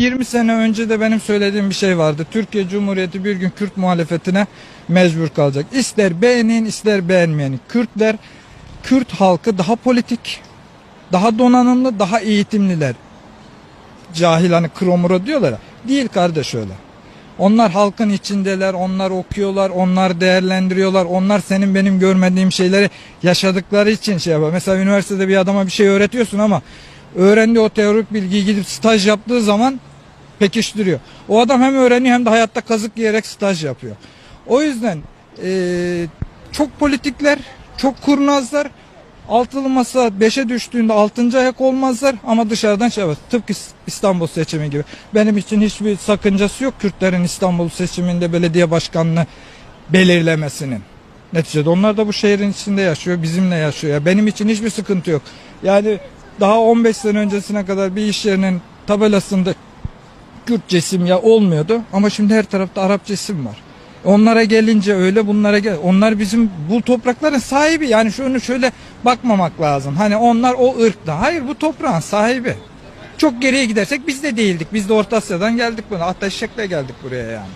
20 sene önce de benim söylediğim bir şey vardı. Türkiye Cumhuriyeti bir gün Kürt muhalefetine mecbur kalacak. İster beğenin ister beğenmeyin. Kürtler, Kürt halkı daha politik, daha donanımlı, daha eğitimliler. Cahil hani kromuro diyorlar. Değil kardeş öyle. Onlar halkın içindeler, onlar okuyorlar, onlar değerlendiriyorlar. Onlar senin benim görmediğim şeyleri yaşadıkları için şey yapıyor. Mesela üniversitede bir adama bir şey öğretiyorsun ama öğrendiği o teorik bilgiyi gidip staj yaptığı zaman pekiştiriyor. O adam hem öğreniyor hem de hayatta kazık yiyerek staj yapıyor. O yüzden eee, çok politikler, çok kurnazlar. Altılı masa 5'e düştüğünde 6. ayak olmazlar ama dışarıdan şey var. Tıpkı İstanbul seçimi gibi. Benim için hiçbir sakıncası yok Kürtlerin İstanbul seçiminde belediye başkanını belirlemesinin. Neticede onlar da bu şehrin içinde yaşıyor, bizimle yaşıyor. Ya benim için hiçbir sıkıntı yok. Yani daha 15 sene öncesine kadar bir iş yerinin tabelasında İsim ya olmuyordu ama şimdi her tarafta Arapça isim var. Onlara gelince öyle bunlara gel. Onlar bizim bu toprakların sahibi. Yani şunu şöyle bakmamak lazım. Hani onlar o ırkta. Hayır bu toprağın sahibi. Çok geriye gidersek biz de değildik. Biz de Orta Asya'dan geldik buna. Hatta eşekle geldik buraya yani.